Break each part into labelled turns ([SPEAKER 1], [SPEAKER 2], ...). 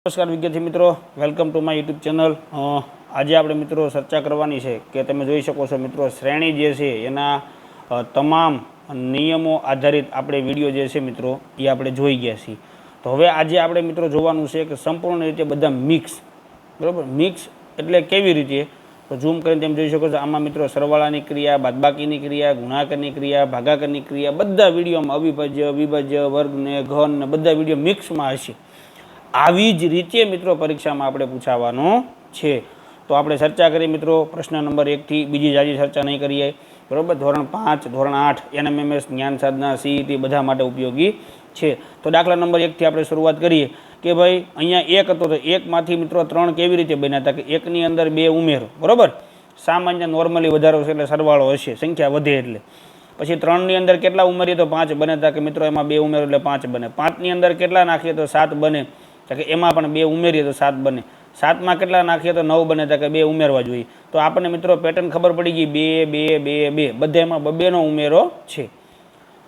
[SPEAKER 1] નમસ્કાર વિદ્યાર્થી મિત્રો welcome to my YouTube channel આજે આપણે મિત્રો ચર્ચા કરવાની છે કે તમે જોઈ શકો છો મિત્રો, શ્રેણી જે છે એના તમામ નિયમો આધારિત આપણે વીડિયો જે છે મિત્રો, એ આપણે જોઈ ગયા છીએ. તો હવે આજે આપણે મિત્રો જોવાનું છે કે સંપૂર્ણ રીતે બધા મિક્સ બરાબર? મિક્સ એટલે કેવી રીતે? તો ઝૂમ કરીને તેમ જોઈ શકો છો, આમાં મિત્રો સરવાળાની ક્રિયા, બાદબાકીની ક્રિયા, ગુણાકારની ક્રિયા, ભાગાકારની ક્રિયા, બધા વિડીયોમાં અવિભાજ્ય અવિભાજ્ય વર્ગને ઘન ને બધા વીડિયો મિક્સમાં હશે. આવી જ રીતે મિત્રો પરીક્ષામાં આપણે પૂછાવાનો છે. તો આપણે ચર્ચા કરીએ મિત્રો પ્રશ્ન નંબર એકથી બીજી જાજી ચર્ચા નહીં કરીએ. બરાબર? ધોરણ પાંચ, ધોરણ આઠ, એનએમએમએસ, જ્ઞાન સાધના સીઈટી બધા માટે ઉપયોગી છે. તો દાખલા નંબર એકથી આપણે શરૂઆત કરીએ કે ભાઈ અહીંયા એક હતો તો એકમાંથી મિત્રો ત્રણ કેવી રીતે બન્યા હતા? કે એકની અંદર બે ઉમેરો. બરાબર? સામાન્ય નોર્મલી વધારો છે એટલે સરવાળો હશે. સંખ્યા વધે એટલે. પછી ત્રણની અંદર કેટલા ઉમેરીએ તો પાંચ બને હતા કે મિત્રો એમાં બે ઉમેરો એટલે પાંચ બને. પાંચની અંદર કેટલા નાખીએ તો સાત બને. તો કે એમાં પણ બે ઉમેરીએ તો સાત બને. સાતમાં કેટલા નાખીએ તો નવ બને, તો કે બે ઉમેરવા જોઈએ. તો આપણને મિત્રો પેટર્ન ખબર પડી ગઈ, બે બે બે બે. બધામાં બબેનો ઉમેરો છે.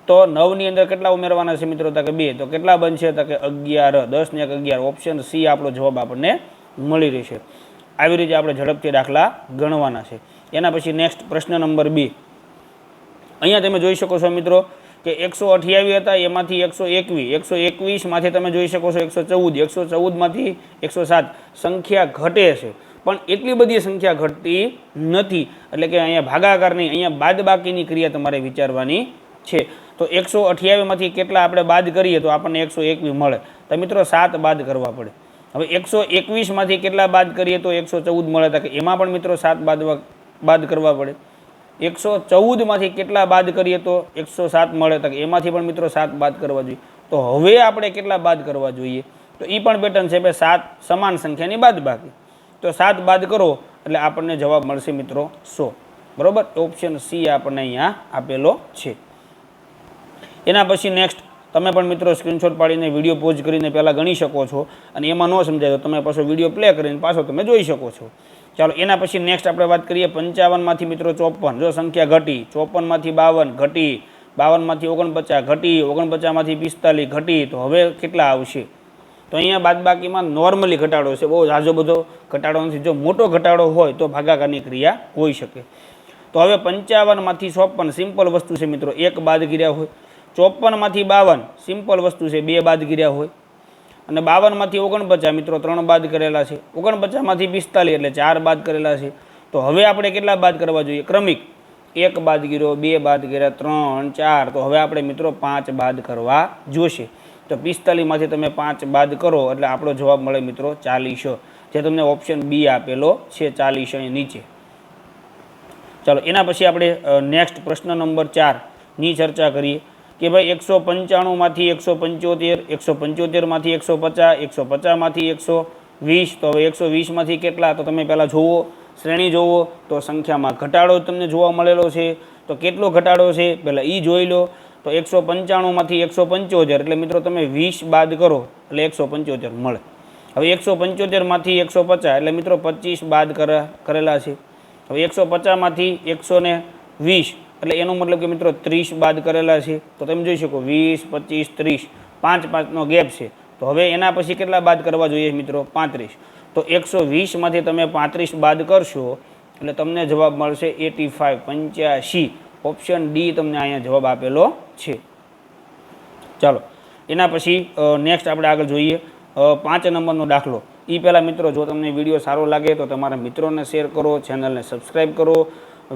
[SPEAKER 1] તો નવની અંદર કેટલા ઉમેરવાના છે મિત્રો? તો કે બે. તો કેટલા બનશે? તો કે અગિયાર. દસ ને એક અગિયાર. ઓપ્શન સી આપણો જવાબ આપણને મળી રહેશે. આવી રીતે આપણે ઝડપથી દાખલા ગણવાના છે. એના પછી નેક્સ્ટ પ્રશ્ન નંબર બી. અહીંયા તમે જોઈ શકો છો મિત્રો કે એકસો અઠ્યાવીસ હતા, એમાંથી એકસો એકવીસ. એકસો એકવીસમાંથી તમે જોઈ શકો છો એકસો ચૌદ. એકસો ચૌદમાંથી એકસો સાત. સંખ્યા ઘટે છે. પણ એટલી બધી સંખ્યા ઘટતી નથી. એટલે કે અહીંયા ભાગાકારની અહીંયા બાદબાકીની ક્રિયા તમારે વિચારવાની છે. તો એકસો અઠ્યાવીસમાંથી કેટલા આપણે બાદ કરીએ તો આપણને એકસો એકવીસ મળે. તો મિત્રો, સાત બાદ કરવા પડે. હવે એકસો એકવીસમાંથી કેટલા બાદ કરીએ તો એકસો ચૌદ મળે. તો કે એમાં પણ મિત્રો સાત બાદ બાદ કરવા પડે. એકસો ચૌદમાંથી કેટલા બાદ કરીએ તો એકસો સાત મળે તો એમાંથી પણ મિત્રો સાત બાદ કરવા જોઈએ. તો હવે આપણે કેટલા બાદ કરવા જોઈએ? તો એ પણ પેટર્ન છે ભાઈ સાત સમાન સંખ્યાની બાદ બાકી તો સાત બાદ કરો એટલે આપણને જવાબ મળશે મિત્રો સો. બરાબર? ઓપ્શન સી આપણને અહીંયા આપેલો છે. એના પછી નેક્સ્ટ તમે પણ મિત્રો સ્ક્રીનશોટ પાડીને વીડિયો પોઝ કરીને પહેલાં ગણી શકો છો અને એમાં ન સમજાય તો તમે પાછો વીડિયો પ્લે કરીને પાછો તમે જોઈ શકો છો. ચાલો, એના પછી નેક્સ્ટ આપણે વાત કરીએ પંચાવનમાંથી મિત્રો ચોપન. જો સંખ્યા ઘટી, ચોપનમાંથી બાવન ઘટી, બાવનમાંથી ઓગણપચાસ ઘટી, ઓગણપચાસમાંથી પિસ્તાલીસ ઘટી, તો હવે કેટલા આવશે? તો અહીંયા બાદબાકીમાં નોર્મલી ઘટાડો છે. બહુ ઝાઝો બધો ઘટાડો નથી. જો મોટો ઘટાડો હોય તો ભાગાકારની ક્રિયા હોઈ શકે. તો હવે પંચાવનમાંથી ચોપન સિમ્પલ વસ્તુ છે મિત્રો. એક બાદ કર્યા હોય. ચોપનમાંથી બાવન સિમ્પલ વસ્તુ છે. બે બાદ કર્યા હોય. અને બાવનમાંથી ઓગણપચાસ મિત્રો ત્રણ બાદ કરેલા છે. ઓગણપચાસમાંથી પિસ્તાલીસ એટલે ચાર બાદ કરેલા છે. તો હવે આપણે કેટલા બાદ કરવા જોઈએ? ક્રમિક. એક બાદ ગીરો બે બાદ ગીરા ત્રણ, ચાર. તો હવે આપણે મિત્રો પાંચ બાદ કરવા જોશે. તો પિસ્તાલીસમાંથી તમે પાંચ બાદ કરો એટલે આપણો જવાબ મળે મિત્રો ચાલીસો. જે તમને ઓપ્શન બી આપેલો છે ચાલીસો નીચે. ચાલો, એના પછી આપણે નેક્સ્ટ પ્રશ્ન નંબર ચારની ચર્ચા કરીએ. કે ભાઈ એકસો પંચાણુંમાંથી એકસો પંચોતેર, એકસો પંચોતેરમાંથી એકસો પચાસ, એકસો પચાસમાંથી એકસો વીસ, તો હવે એકસો વીસમાંથી કેટલા? તો તમે પહેલાં જુઓ, શ્રેણી જુઓ, તો સંખ્યામાં ઘટાડો તમને જોવા મળેલો છે. તો કેટલો ઘટાડો છે? પહેલાં એ જોઈ લો. તો એકસો પંચાણુંમાંથી એકસો પંચોતેર, એટલે મિત્રો તમે વીસ બાદ કરો, એટલે એકસો પંચોતેર મળે. હવે એકસો પંચોતેરમાંથી એકસો પચાસ, એટલે મિત્રો પચીસ બાદ કરે- કરેલા છે. હવે એકસો પચાસમાંથી એકસો વીસ એટલે એનો મતલબ કે મિત્રો ત્રીસ બાદ કરેલા છે. તો તમે જોઈ શકો, વીસ, પચીસ, ત્રીસ, પાંચ, પાંચનો ગેપ છે. તો હવે એના પછી કેટલા બાદ કરવા જોઈએ મિત્રો? પાંત્રીસ. તો એકસો વીસમાંથી તમે પાંત્રીસ બાદ કરશો, એટલે તમને જવાબ મળશે એટી ફાઇવ પંચ્યાસી ઓપ્શન ડી તમને અહીંયા જવાબ આપેલો છે. ચાલો, એના પછી નેક્સ્ટ આપણે આગળ જોઈએ. પાંચ નંબરનો દાખલો. એ પહેલાં મિત્રો, જો તમને વીડિયો સારો લાગે તો તમારા મિત્રોને શેર કરો, ચેનલને સબસ્ક્રાઈબ કરો.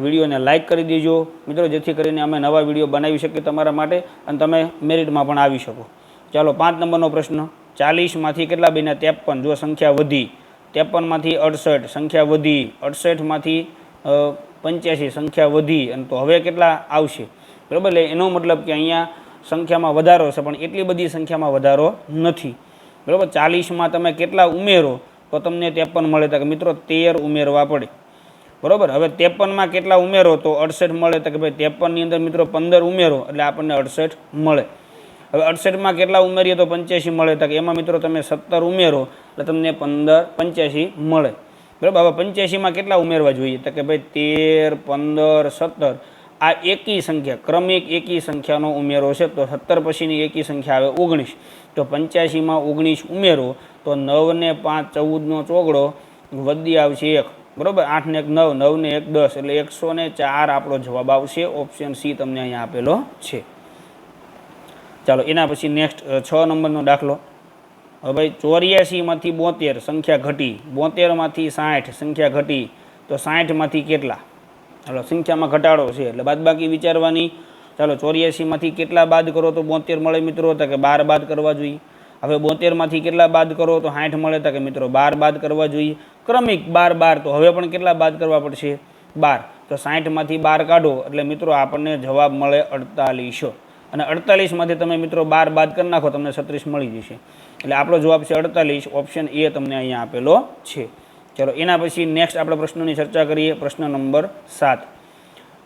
[SPEAKER 1] વિડીયોને લાઇક કરી દેજો. મિત્રો, જેથી કરીને અમે નવા વીડિયો બનાવી શકીએ તમારા માટે અને તમે મેરિટમાં પણ આવી શકો. ચાલો, પાંચ નંબરનો પ્રશ્ન. ચાલીસમાંથી કેટલા બન્યા ત્રેપન? જો સંખ્યા વધી. ત્રેપનમાંથી અડસઠ, સંખ્યા વધી. અડસઠમાંથી પંચ્યાસી, સંખ્યા વધી. અને તો હવે કેટલા આવશે? બરાબર? એટલે એનો મતલબ કે અહીંયા સંખ્યામાં વધારો છે, પણ એટલી બધી સંખ્યામાં વધારો નથી. બરાબર? ચાલીસમાં તમે કેટલા ઉમેરો, તો તમને ત્રેપન મળે. તો કે મિત્રો, તેર ઉમેરવા પડે. બરાબર? હવે ત્રેપનમાં કેટલા ઉમેરો તો અડસઠ મળે તો કે ભાઈ ત્રેપનની અંદર મિત્રો પંદર ઉમેરો એટલે આપણને અડસઠ મળે. હવે અડસઠમાં કેટલા ઉમેરીએ તો પંચ્યાસી મળે? તો કે એમાં મિત્રો તમે સત્તર ઉમેરો એટલે તમને પંદર, પંચ્યાસી મળે. બરાબર? હવે પંચ્યાસીમાં કેટલા ઉમેરવા જોઈએ? તો કે ભાઈ તેર, પંદર, સત્તર. આ એકી સંખ્યા, ક્રમિક એકી સંખ્યાનો ઉમેરો છે. તો સત્તર પછીની એકી સંખ્યા આવે ઓગણીસ. તો પંચ્યાસીમાં ઓગણીસ ઉમેરો, તો નવને પાંચ, ચૌદનો ચોગડો વધી આવશે એક. બરોબર? આઠ ને એક નવ નવ ને એક દસ, એટલે એકસો ને ચાર આપણો જવાબ આવશે. ઓપ્શન સી તમને અહીંયા આપેલો છે. ચાલો, એના પછી નેક્સ્ટ છ નંબરનો દાખલો. હવે ભાઈ, ચોર્યાસીમાંથી બોતેર સંખ્યા ઘટી. બોતેરમાંથી સાઠ સંખ્યા ઘટી. તો સાઠમાંથી કેટલા? ચાલો, સંખ્યામાં ઘટાડો છે. એટલે બાદબાકી વિચારવાની. ચાલો, ચોર્યાસીમાંથી કેટલા બાદ કરો તો બોતેર મળે મિત્રો? તો કે બાર બાદ કરવા જોઈએ. હવે બોતેરમાંથી કેટલા બાદ કરો તો સાઠ મળે તો કે મિત્રો બાર બાદ કરવા જોઈએ. ક્રમિક બાર બાર તો હવે પણ કેટલા બાદ કરવા પડશે? બાર. તો સાઠમાંથી બાર કાઢો એટલે મિત્રો આપણને જવાબ મળે અડતાલીસો. અને અડતાલીસમાંથી તમે મિત્રો બાર બાદ કરી નાખો તમને છત્રીસ મળી જશે. એટલે આપણો જવાબ છે અડતાલીસ. ઓપ્શન એ તમને અહીંયા આપેલો છે. ચલો, એના પછી નેક્સ્ટ આપણે પ્રશ્નોની ચર્ચા કરીએ. પ્રશ્ન નંબર સાત.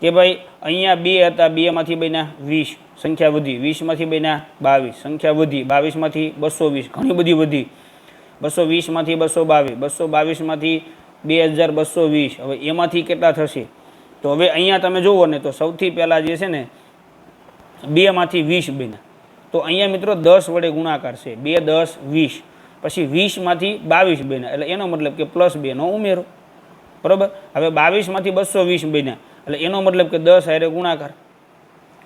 [SPEAKER 1] કે ભાઈ, અહીંયા બે હતા, બેમાંથી બન્યા વીસ, સંખ્યા વધી. વીસમાંથી બન્યા બાવીસ, સંખ્યા વધી. બાવીસમાંથી બસો વીસ, ઘણી બધી વધી. બસો વીસમાંથી બસો બાવીસ, બસો બાવીસમાંથી બે હજાર બસો વીસ. હવે એમાંથી કેટલા થશે? તો હવે અહીંયા તમે જુઓ ને, તો સૌથી પહેલાં જે છે ને, બેમાંથી વીસ બન્યા. તો અહીંયા મિત્રો દસ વડે ગુણાકાર છે. બે, દસ, વીસ. પછી વીસમાંથી બાવીસ બન્યા. એટલે એનો મતલબ કે પ્લસ બેનો ઉમેરો. બરાબર? હવે બાવીસમાંથી બસો વીસ બન્યા. એટલે એનો મતલબ કે દસ હારે ગુણાકાર.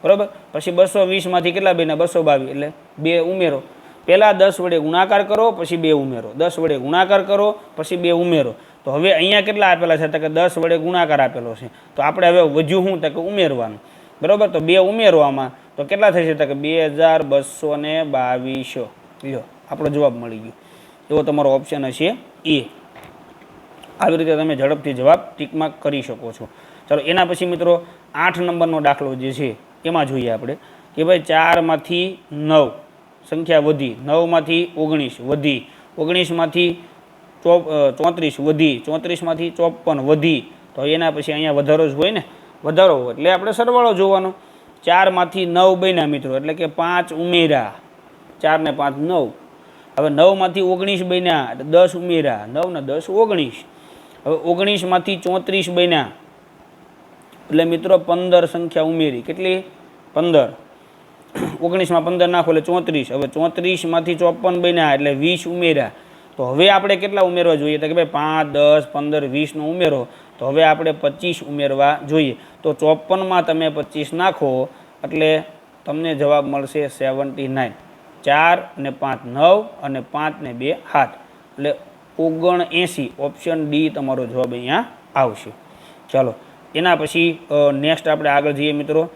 [SPEAKER 1] બરાબર? પછી બસો વીસમાંથી કેટલા બેને બસો બાવીસ. એટલે બે ઉમેરો. પહેલાં દસ વડે ગુણાકાર કરો, પછી બે ઉમેરો. દસ વડે ગુણાકાર કરો, પછી બે ઉમેરો. તો હવે અહીંયા કેટલા આપેલા છે? તો કે દસ વડે ગુણાકાર આપેલો છે. તો આપણે હવે વધ્યું શું? તો કે ઉમેરવાનું. બરાબર? તો બે ઉમેરવામાં તો કેટલા થશે? તો કે બે હજાર બસો ને બાવીસો. લ્યો, આપણો જવાબ મળી ગયો. એવો તમારો ઓપ્શન હશે એ. આવી રીતે તમે ઝડપથી જવાબ ટીકમાં કરી શકો છો. ચાલો, એના પછી મિત્રો આઠ નંબરનો દાખલો જે છે, એમાં જોઈએ આપણે કે ભાઈ ચારમાંથી નવ સંખ્યા વધી, નવમાંથી ઓગણીસ વધી, ઓગણીસમાંથી ચો ચોત્રીસ વધી, ચોત્રીસમાંથી ચોપન વધી, તો એના પછી અહીંયા વધારો જ હોય ને? વધારો હોય. એટલે આપણે સરવાળો જોવાનો. ચારમાંથી નવ બન્યા મિત્રો, એટલે કે પાંચ ઉમેરા ચાર ને પાંચ નવ. હવે નવમાંથી ઓગણીસ બન્યા, એટલે દસ ઉમેરા નવ ને દસ ઓગણીસ. હવે ઓગણીસમાંથી ચોત્રીસ બન્યા. એટલે મિત્રો પંદર સંખ્યા ઉમેરી. કેટલી? પંદર. ઓગણીસમાં પંદર નાખો એટલે ચોત્રીસ. હવે ચોત્રીસમાંથી ચોપન બન્યા એટલે વીસ ઉમેર્યા. તો હવે આપણે કેટલા ઉમેરવા જોઈએ? તો કે ભાઈ પાંચ, દસ, પંદર, વીસનો ઉમેરો. તો હવે આપણે પચીસ ઉમેરવા જોઈએ. તો ચોપનમાં તમે પચીસ નાખો એટલે તમને જવાબ મળશે સેવન્ટી નાઇન. ચાર ને પાંચ નવ અને પાંચ ને બે હાથ એટલે ઓગણ એંસી ઓપ્શન ડી તમારો જવાબ અહીંયા આવશે. ચાલો. એના પછી નેક્સ્ટ આપણે આગળ જઈએ મિત્રો.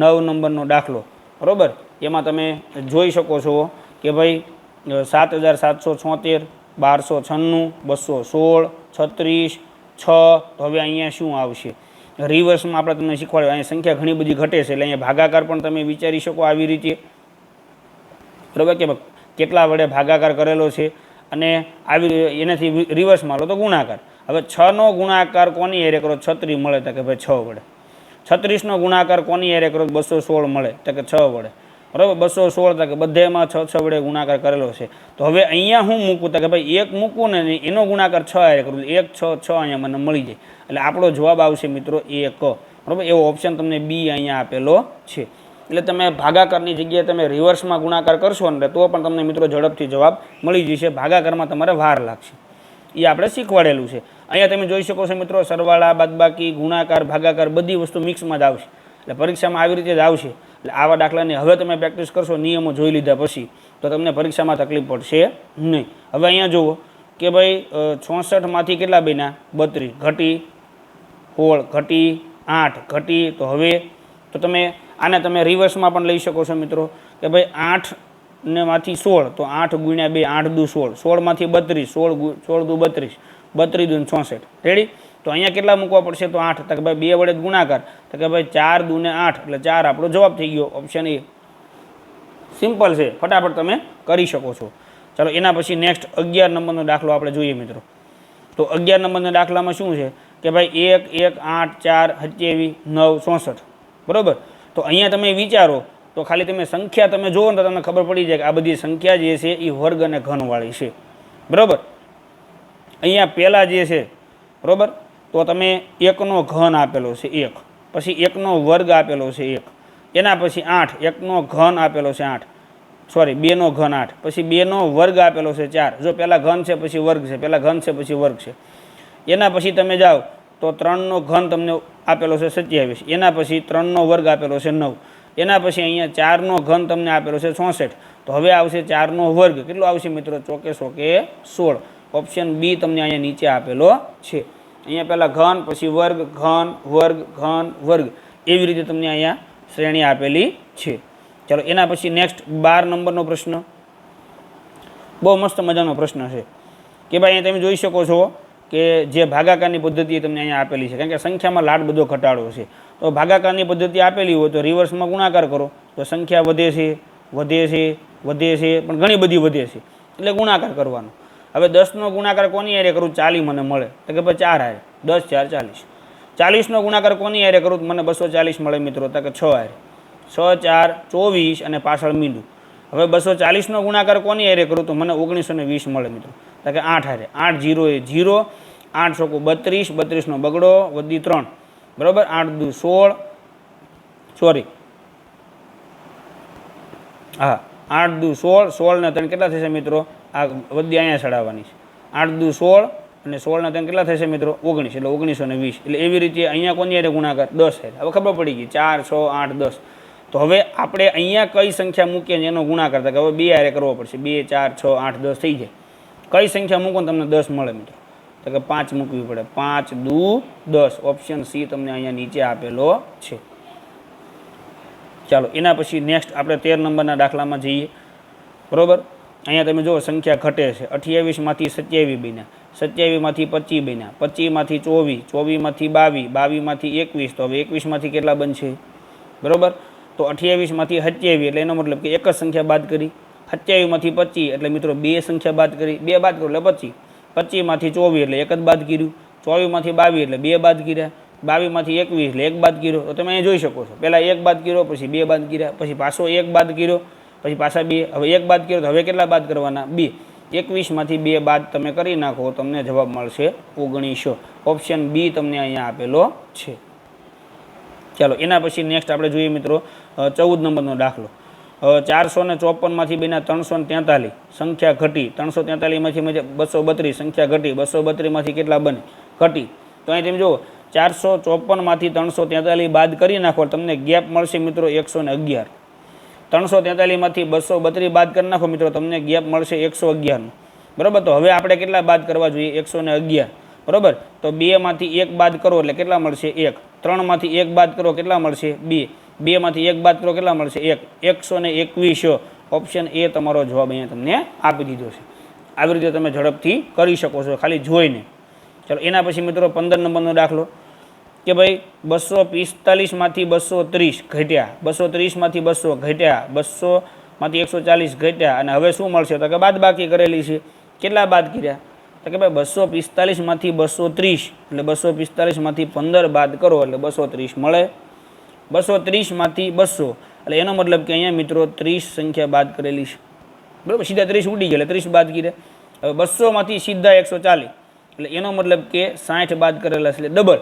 [SPEAKER 1] નવ નંબરનો દાખલો. બરાબર? એમાં તમે જોઈ શકો છો કે ભાઈ સાત હજાર સાતસો છોતેર, બારસો છન્નું, બસો સોળ, છત્રીસ, છ. તો હવે અહીંયા શું આવશે? રિવર્સમાં આપણે તમને શીખવાડ્યું. અહીંયા સંખ્યા ઘણી બધી ઘટે છે, એટલે અહીંયા ભાગાકાર પણ તમે વિચારી શકો આવી રીતે. બરાબર કે કેટલા વડે ભાગાકાર કરેલો છે? અને આવી એનાથી રિવર્સમાં લો તો ગુણાકાર. હવે છનો ગુણાકાર કોની એરે કરો? છત્રીસ મળે તો કે ભાઈ છ વડે. છત્રીસનો ગુણાકાર કોની એરે કરો? બસો સોળ મળે તો કે છ વડે. બરાબર? બસો સોળ તો કે બધેમાં છ છ વડે ગુણાકાર કરેલો છે. તો હવે અહીંયા હું મૂકું તો કે ભાઈ એક મૂકું ને એનો ગુણાકાર છ એરે કરું. એક, છ છ અહીંયા મને મળી જાય. એટલે આપણો જવાબ આવશે મિત્રો એક બરાબર? એવો ઓપ્શન તમને બી અહીંયા આપેલો છે. એટલે તમે ભાગાકારની જગ્યાએ તમે રિવર્સમાં ગુણાકાર કરશો ને તો પણ તમને મિત્રો ઝડપથી જવાબ મળી જશે. ભાગાકારમાં તમારે વાર લાગશે. એ આપણે શીખવાડેલું છે. અહીંયા તમે જોઈ શકો છો મિત્રો, સરવાળા, બાદબાકી, ગુણાકાર, ભાગાકાર બધી વસ્તુ મિક્સમાં જ આવશે. એટલે પરીક્ષામાં આવી રીતે જ આવશે. એટલે આવા દાખલાની હવે તમે પ્રેક્ટિસ કરશો, નિયમો જોઈ લીધા પછી, તો તમને પરીક્ષામાં તકલીફ પડશે નહીં. હવે અહીંયા જુઓ કે ભાઈ છોસઠમાંથી કેટલા બન્યા? બત્રીસ. ઘટી હોળ ઘટી, આઠ. ઘટી, તો હવે, તો તમે, આને તમે રિવર્સમાં પણ લઈ શકો છો મિત્રો, કે ભાઈ આઠ ને માંથી સોળ, તો આઠ ગુણ્યા બે, આઠ દુ સોળ. સોળમાંથી બત્રીસ, સોળ સોળ દુ બત્રીસ બત્રીસ દુ ચોસઠ. રેડી તો અહીંયા કેટલા મૂકવા પડશે? તો આઠ. તો કે ભાઈ બે વડે ગુણાકાર. તો કે ભાઈ ચાર દુને આઠ, એટલે ચાર આપણો જવાબ થઈ ગયો. ઓપ્શન એ સિમ્પલ છે. ફટાફટ તમે કરી શકો છો. ચાલો, એના પછી નેક્સ્ટ અગિયાર નંબરનો દાખલો આપણે જોઈએ મિત્રો. તો અગિયાર નંબરના દાખલામાં શું છે? કે ભાઈ એક એક, આઠ, ચાર, સત્યાવીસ, નવ, ચોસઠ. બરાબર? તો અહીંયા તમે વિચારો. તો ખાલી તમે સંખ્યા તમે જુઓ ને તો તમને ખબર પડી જાય કે આ બધી સંખ્યા જે છે એ વર્ગ અને ઘનવાળી છે. બરાબર? અહીંયા પહેલાં જે છે, બરાબર? તો તમે એકનો ઘન આપેલો છે, એક. પછી એકનો વર્ગ આપેલો છે, એક. એના પછી આઠ. એકનો ઘન આપેલો છે, આઠ. સોરી બેનો ઘન આઠ. પછી બેનો વર્ગ આપેલો છે, ચાર. જો પહેલાં ઘન છે, પછી વર્ગ છે. પહેલાં ઘન છે, પછી વર્ગ છે. એના પછી તમે જાઓ તો ત્રણનો ઘન તમને આપેલો છે, સત્યાવીસ. એના પછી ત્રણનો વર્ગ આપેલો છે, નવ. એના પછી અહીંયા ચારનો ઘન તમને આપેલો છે ચોસઠ. તો હવે આવશે ચારનો વર્ગ. કેટલો આવશે મિત્રો? ચોકે ચોકે સોળ. ઓપ્શન બી તમને અહીંયા નીચે આપેલો છે. અહીંયા પહેલાં ઘન, પછી વર્ગ, ઘન વર્ગ ઘન, વર્ગ. એવી રીતે તમને અહીંયા શ્રેણી આપેલી છે. ચાલો, એના પછી નેક્સ્ટ બાર નંબરનો પ્રશ્ન. બહુ મસ્ત મજાનો પ્રશ્ન છે. કે ભાઈ અહીંયા તમે જોઈ શકો છો કે જે ભાગાકારની પદ્ધતિ તમને અહીંયા આપેલી છે. કારણ કે સંખ્યામાં લાડ બધો ઘટાડો છે. તો ભાગાકારની પદ્ધતિ આપેલી હોય તો રિવર્સમાં ગુણાકાર કરો. તો સંખ્યા વધે છે વધે છે વધે છે, પણ ઘણી બધી વધે છે. એટલે ગુણાકાર કરવાનો. હવે દસનો ગુણાકાર કોની હારે કરું? ચાલી મને મળે. તો કે ભાઈ ચાર હારે. દસ, ચાર, ચાલીસ. ચાલીસનો ગુણાકાર કોની હારે કરું? મને બસો ચાલીસ મળે મિત્રો. તો કે છ હારે. છ, ચાર, ચોવીસ અને પાછળ મીંડું. હવે બસો ચાલીસનો ગુણાકાર કોની હારે કરું? તો મને ઓગણીસો ને વીસ મળે મિત્રો. તો કે આઠ હારે. આઠ જીરો એ જીરો, આઠ ચોખ્ખું બત્રીસ, બત્રીસનો બગડો, વધી ત્રણ. બરાબર? આઠ દુ, સોળ. સોરી હા, આઠ દુ, સોળ સોળ ને ત્રણ કેટલા થશે મિત્રો? આ વધી અહીંયા ચડાવવાની છે. આઠ દુ, સોળ અને સોળના ત્રણ કેટલા થશે મિત્રો? ઓગણીસ, એટલે ઓગણીસો ને વીસ. એટલે એવી રીતે અહીંયા કોની હારે ગુણાકાર? દસ હવે ખબર પડી ગઈ, ચાર, છ, આઠ, દસ. તો હવે આપણે અહીંયા કઈ સંખ્યા મૂકીએ એનો ગુણાકાર થાય. કે હવે બે હારે કરવો પડશે. બે, ચાર, છ, આઠ, દસ થઈ જાય. કઈ સંખ્યા મૂકો તમને દસ મળે મિત્રો. તો કે પાંચ મૂકવી પડે. પાંચ, દુ, દસ. ઓપ્શન સી તમને અહીંયા નીચે આપેલો છે. ચાલો, એના પછી નેક્સ્ટ આપણે તેર નંબરના દાખલામાં જઈએ. બરાબર? અહીંયા તમે જુઓ, સંખ્યા ઘટે છે. અઠ્યાવીસમાંથી સત્યાવીસ બન્યા. સત્યાવીસમાંથી પચીસ બન્યા. પચીસમાંથી ચોવીસ, ચોવીસમાંથી બાવીસ, બાવીસમાંથી એકવીસ. તો હવે એકવીસમાંથી કેટલા બનશે? બરાબર? તો અઠ્યાવીસમાંથી સત્યાવીસ, એટલે એનો મતલબ કે એક જ સંખ્યા બાદ કરી. સત્યાવીસમાંથી પચીસ, એટલે મિત્રો બે સંખ્યા બાદ કરી. બે બાદ કરો, એટલે પચીસ. પચીસમાંથી ચોવીસ એટલે એક જ બાદ કર્યું. ચોવીસમાંથી બાવીસ એટલે બે બાદ કર્યા. બાવીસમાંથી એકવીસ એટલે એક બાદ કર્યો. તો તમે અહીંયા જોઈ શકો છો. પહેલાં એક બાદ કર્યો, પછી બે બાદ કર્યા, પછી પાછો એક બાદ કર્યો, પછી પાછા બે. હવે એક બાદ કર્યો તો હવે કેટલા બાદ કરવાના? બે. એકવીસમાંથી બે બાદ તમે કરી નાખો, તમને જવાબ મળશે ઓગણીસો. ઓપ્શન બી તમને અહીંયા આપેલો છે. ચાલો, એના પછી નેક્સ્ટ આપણે જોઈએ મિત્રો ચૌદ નંબરનો દાખલો. ચારસો ને ચોપનમાંથી બીના ત્રણસો ને તેતાલીસ સંખ્યા ઘટી. ત્રણસો તેતાલીસમાંથી બસો બત્રીસ. સંખ્યા ઘટી. બસો બત્રીસમાંથી કેટલા બને? ઘટી. તો અહીં તમે જુઓ, ચારસો ચોપનમાંથી ત્રણસો તેતાલીસ બાદ કરી નાખો, તમને ગેપ મળશે મિત્રો એકસો ને અગિયાર. ત્રણસો તેતાલીસમાંથી બસો બત્રીસ બાદ કરી નાખો મિત્રો, તમને ગેપ મળશે એકસો અગિયારનો. બરાબર? તો હવે આપણે કેટલા બાદ કરવા જોઈએ? એકસો ને અગિયાર. બરાબર? તો બેમાંથી એક બાદ કરો એટલે કેટલા મળશે? એક. ત્રણમાંથી એક બાદ કરો કેટલા મળશે? બે. બેમાંથી એક બાદ કરો કેટલા મળશે? એક. એકસો ને એકવીસો. ઓપ્શન એ તમારો જવાબ અહીંયા તમને આપી દીધો છે. આવી રીતે તમે ઝડપથી કરી શકો છો, ખાલી જોઈને. ચલો, એના પછી મિત્રો પંદર નંબરનો દાખલો. કે ભાઈ, બસો પિસ્તાલીસમાંથી બસો ત્રીસ ઘટ્યા. બસો ત્રીસમાંથી બસો ઘટ્યા. બસોમાંથી એકસો ચાલીસ ઘટ્યા. અને હવે શું મળશે? તો કે બાદબાકી કરેલી છે. કેટલા બાદ કર્યા? તો કે ભાઈ બસો પિસ્તાલીસમાંથી બસો ત્રીસ, એટલે બસો પિસ્તાલીસમાંથી પંદર બાદ કરો, એટલે બસો ત્રીસ મળે. બસો ત્રીસમાંથી બસો, એટલે એનો મતલબ કે અહીંયા મિત્રો ત્રીસ સંખ્યા બાદ કરેલી છે. બરાબર? સીધા ત્રીસ ઉડી ગયા, એટલે ત્રીસ બાદ કીધે. હવે બસોમાંથી સીધા એકસો ચાલીસ, એટલે એનો મતલબ કે સાઠ બાદ કરેલા છે, એટલે ડબલ.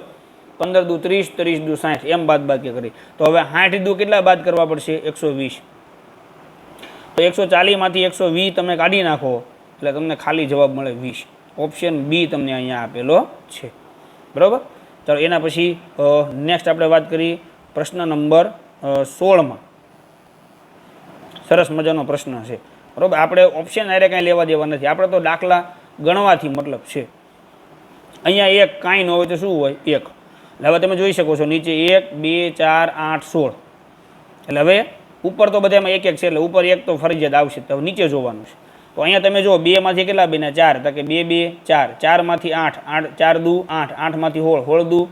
[SPEAKER 1] પંદર દુ ત્રીસ ત્રીસ દુ સાઠ, એમ બાદ બાકી કરી. તો હવે સાઠ દુ કેટલા બાદ કરવા પડશે? એકસો વીસ. તો એકસો ચાલીસમાંથી એકસો વીસ તમે કાઢી નાખો, એટલે તમને ખાલી જવાબ મળે વીસ. ઓપ્શન બી તમને અહીંયા આપેલો છે. બરાબર? ચાલો, એના પછી નેક્સ્ટ આપણે વાત કરીએ પ્રશ્ન નંબર સોળમાં. સરસ મજાનો પ્રશ્ન છે. બરાબર? આપણે ઓપ્શન આરે કાંઈ લેવા દેવા નથી. આપણે તો દાખલા ગણવાથી મતલબ છે. અહીંયા એક કાંઈ ન હોય તો શું હોય? એક. એટલે હવે તમે જોઈ શકો છો, નીચે એક, બે, ચાર, આઠ, સોળ. એટલે હવે ઉપર તો બધામાં એક એક છે, એટલે ઉપર એક તો ફરજિયાત આવશે તો નીચે જોવાનું છે. તો અહીંયા તમે જુઓ બેમાંથી કેટલા બન્યા ચાર. તો કે બે બે, ચાર. ચારમાંથી આઠ. આઠ, ચાર દુ, આઠ. આઠમાંથી હોળ હોળ દુ,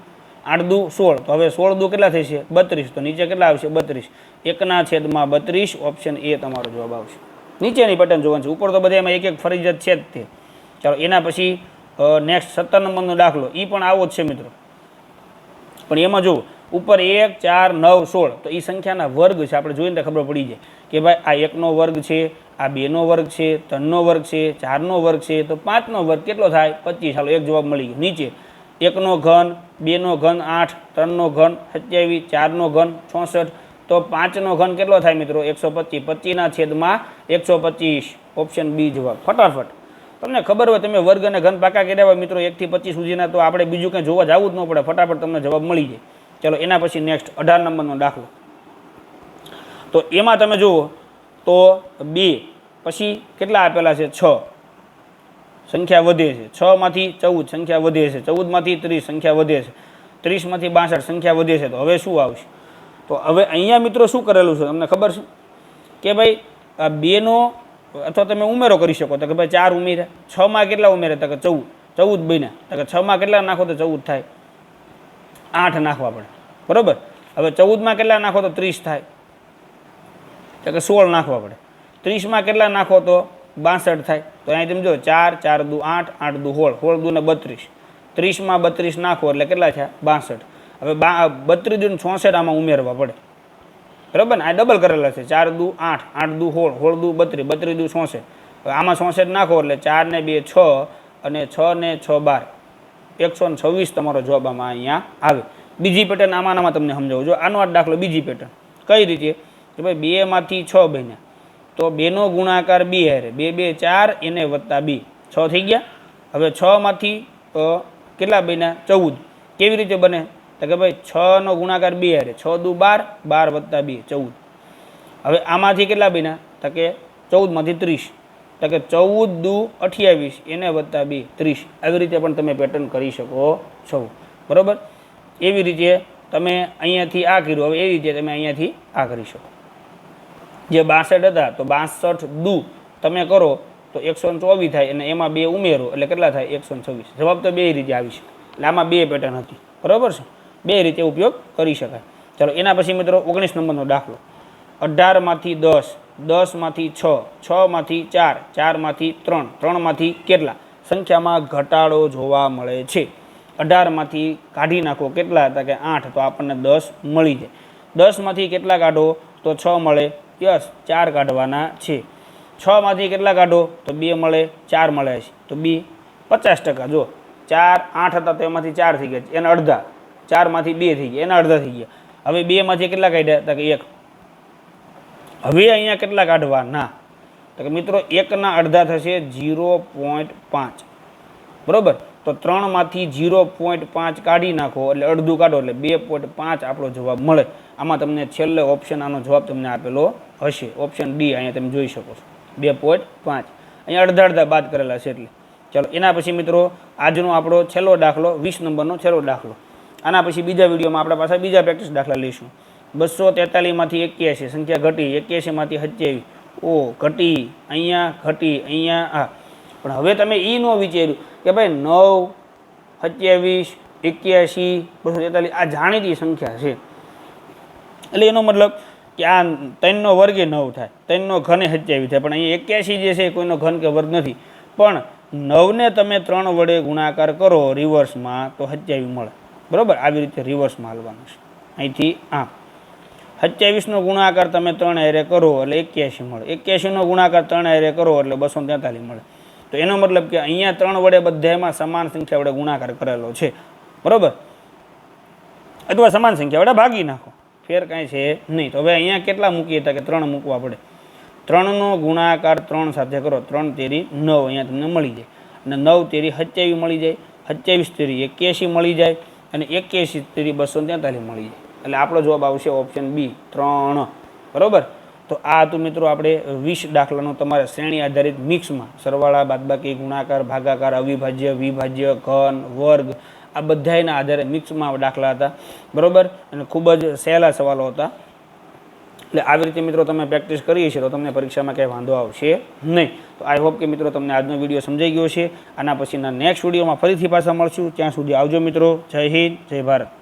[SPEAKER 1] આઠ દુ, સોળ. તો હવે સોળ દુ કેટલા થશે? બત્રીસ. તો નીચે કેટલા આવશે? બત્રીસ. એકના છેદમાં બત્રીસ ઓપ્શન એ તમારો જવાબ આવશે. નીચેની પેટર્ન જોવાનું છે. ઉપર તો બધામાં એક એક ફરજિયાત છે જ તે. ચાલો, એના પછી નેક્સ્ટ સત્તર નંબરનો દાખલો. એ પણ આવો જ છે, મિત્રો. પણ એમાં જુઓ, ઉપર એક, ચાર, નવ, સોળ. તો એ સંખ્યાના વર્ગ છે. આપણે જોઈને ખબર પડી જાય કે ભાઈ આ એકનો વર્ગ છે આ બેનો વર્ગ છે, ત્રણનો વર્ગ છે, ચારનો વર્ગ છે, તો પાંચનો વર્ગ કેટલો થાય? પચીસ. ચાલો એક જવાબ મળી ગયો. નીચે. એકનો ઘન, બેનો ઘન, આઠ, ત્રણનો ઘન, સત્યાવીસ, ચારનો ઘન, ચોસઠ. તો પાંચનો ઘન કેટલો થાય મિત્રો? એકસો પચીસ. પચીસના છેદમાં એકસો પચીસ. ઓપ્શન બી જવાબ. ફટાફટ. તમને ખબર હોય, તમે વર્ગ અને ઘન પાકા કર્યા હોય મિત્રો, એકથી પચીસ સુધીના, તો આપણે બીજું કંઈ જોવા જવું જ ન પડે. ફટાફટ તમને જવાબ મળી જાય. ચલો, એના પછી નેક્સ્ટ. અઢાર નંબરનો દાખલો. તો એમાં તમે જુઓ તો બે પછી કેટલા આપેલા છે? છ. સંખ્યા વધે છે. છમાંથી ચૌદ સંખ્યા વધે છે. ચૌદમાંથી ત્રીસ સંખ્યા વધે છે. ત્રીસમાંથી બાસઠ સંખ્યા વધે છે. તો હવે શું આવશે? તો હવે અહીંયા મિત્રો શું કરેલું છે? તમને ખબર છે? કે ભાઈ, આ બેનો અથવા તમે ઉમેરો કરી શકો. તો કે ભાઈ ચાર ઉમેર્યા. છમાં કેટલા ઉમેરે તો કે ચૌદ. ચૌદ બન્યા. તો કે છમાં કેટલા નાખો? તો ચૌદ થાય. આઠ નાખવા પડે. બરોબર? હવે ચૌદમાં કેટલા નાખો? તો ત્રીસ થાય. તો કે સોળ નાખવા પડે. ત્રીસમાં કેટલા નાખો તો બાસઠ થાય. તો અહીં તમે ચાર ચાર, દુ, આઠ આઠ, દુ હોળ હોળ દુને બત્રીસ. ત્રીસમાં બત્રીસ નાખો એટલે કેટલા થયા? બાસઠ. હવે બા બત્રીસ દુને છોસઠ આમાં ઉમેરવા પડે. બરાબર ને? આ ડબલ કરેલા છે. ચાર, દુ, આઠ આઠ, દુ હોળ હોળ દુ, બત્રીસ બત્રીસ, દુ, છોસઠ. હવે આમાં છોસઠ નાખો એટલે ચાર ને બે, છ અને છ ને છ, બાર. એકસો ને છવ્વીસ તમારો જવાબ આમાં અહીંયા આવે. બીજી પેટર્ન આમાં આમાં તમને સમજાવું જો આનો આ દાખલો બીજી પેટર્ન કઈ રીતે? કે ભાઈ બેમાંથી છ બન્યા. તો બેનો ગુણાકાર બે હારે. બે બે, ચાર, એને વત્તા બે. છ થઈ ગયા. હવે છમાંથી કેટલા બન્યા? ચૌદ. કેવી રીતે બને? તો કે ભાઈ છનો ગુણાકાર બે હારે. છ દુ બાર બાર વત્તા બે, ચૌદ. હવે આમાંથી કેટલા બન્યા? તો કે ચૌદમાંથી ત્રીસ. તો કે ચૌદ દુ અઠ્યાવીસ, એને વત્તા બે, ત્રીસ. આવી રીતે પણ તમે પેટર્ન કરી શકો છો. બરાબર? એવી રીતે તમે અહીંયાથી આ કર્યું. હવે એવી રીતે તમે અહીંયાથી આ કરી શકો. જે બાસઠ હતા, તો બાસઠ દુ તમે કરો, તો એકસો ચોવીસ થાય અને એમાં બે ઉમેરો, એટલે કેટલા થાય? એકસો છવ્વીસ. જવાબ તો બે રીતે આવી છે એટલે આમાં બે પેટર્ન હતી. બરાબર છે? બે રીતે ઉપયોગ કરી શકાય. ચાલો, એના પછી મિત્રો ઓગણીસ નંબરનો દાખલો. અઢારમાંથી દસ, દસમાંથી છ, છમાંથી ચાર, ચારમાંથી ત્રણ, ત્રણમાંથી કેટલા? સંખ્યામાં ઘટાડો જોવા મળે છે. અઢારમાંથી કાઢી નાખો કેટલા હતા કે આઠ, તો આપણને દસ મળી જાય. દસમાંથી કેટલા કાઢો? તો છ મળે યસ ચાર કાઢવાના છે. છમાંથી કેટલા કાઢો? તો બે મળે, ચાર મળે છે. તો બે પચાસ ટકા. જો, ચાર આઠ હતા તો એમાંથી ચાર થઈ ગયા. એના અડધા. ચારમાંથી બે થઈ ગયા. એના અડધા થઈ ગયા. હવે બેમાંથી કેટલા કાઢ્યા? તો કે એક. હવે અહીંયા કેટલા કાઢવાના? તો કે મિત્રો, એકના અડધા થશે ઝીરો પોઈન્ટ પાંચ. બરોબર? તો ત્રણમાંથી ઝીરો પોઈન્ટ પાંચ કાઢી નાખો. એટલે અડધું કાઢો. એટલે બે પોઈન્ટ પાંચ આપણો જવાબ મળે. આમાં તમને છેલ્લે ઓપ્શન આનો જવાબ તમને આપેલો હશે. ઓપ્શન ડી અહીંયા તમે જોઈ શકો છો. બે પોઈન્ટ પાંચ. અહીંયા અડધા અડધા બાદ કરેલા છે એટલે. ચાલો, એના પછી મિત્રો, આજનો આપણો છેલ્લો દાખલો, વીસ નંબરનો છેલ્લો દાખલો. આના પછી બીજા વિડીયોમાં આપણા પાસે બીજા પ્રેક્ટિસ દાખલા લઈશું. બસો તેતાલીસમાંથી એક્યાસી, સંખ્યા ઘટી એક્યાસીમાંથી સત્યાવીસ. ઓ, ઘટી, અહીંયા ઘટી, અહીંયા આ. પણ હવે તમે એ ન વિચાર્યું કે ભાઈ નવ, સત્યાવીસ, એક્યાસી, બસો તેતાલીસ, આ જાણીતી સંખ્યા છે. એટલે એનો મતલબ કે આ ત્રણનો એ નવ થાય. ત્રણનો એ સત્યાવીસ થાય. પણ અહીંયા એક્યાસી જે છે એ કોઈનો ઘન કે વર્ગ નથી. પણ નવને તમે ત્રણ વડે ગુણાકાર કરો રિવર્સમાં તો સત્યાવીસ મળે. બરાબર? આવી રીતે રિવર્સમાં હાલવાનું છે. અહીંથી આમ સત્યાવીસનો ગુણાકાર તમે ત્રણ એરે કરો એટલે એક્યાસી મળે. એક્યાસીનો ગુણાકાર ત્રણ હારે કરો એટલે બસો તેતાલીસ મળે. તો એનો મતલબ કે અહીંયા ત્રણ વડે બધામાં સમાન સંખ્યા વડે ગુણાકાર કરેલો છે. બરાબર? અથવા સમાન સંખ્યા વડે ભાગી નાખો. ફેર કાંઈ છે નહીં. તો હવે અહીંયા કેટલા મૂકીએ હતા કે ત્રણ મૂકવા પડે. ત્રણનો ગુણાકાર ત્રણ સાથે કરો. ત્રણ તેરી નવ. અહીંયા તમને મળી જાય. અને નવ તેરી સત્યાવીસ મળી જાય. સત્યાવીસ તેરી એક્યાસી મળી જાય અને એક્યાસી તેરી બસો તેતાલીસ મળી જાય. એટલે આપણો જવાબ આવશે ઓપ્શન બી, ત્રણ. બરાબર? તો આ હતું મિત્રો આપણે વીસ દાખલાનો તમારે શ્રેણી આધારિત મિક્સમાં સરવાળા, બાદબાકી, ગુણાકાર, ભાગાકાર, અવિભાજ્ય, વિભાજ્ય, ઘન, વર્ગ આ બધાના આધારે મિક્સમાં દાખલા હતા. બરાબર? અને ખૂબ જ સહેલા સવાલો હતા. એટલે આવી રીતે મિત્રો તમે પ્રેક્ટિસ કરીએ છીએ તો તમને પરીક્ષામાં કંઈ વાંધો આવશે નહીં. તો આઈ હોપ કે મિત્રો તમને આજનો વીડિયો સમજાઈ ગયો છે આના પછીના નેક્સ્ટ વિડીયોમાં ફરીથી પાછા મળશું. ત્યાં સુધી આવજો મિત્રો. જય હિન્દ, જય ભારત.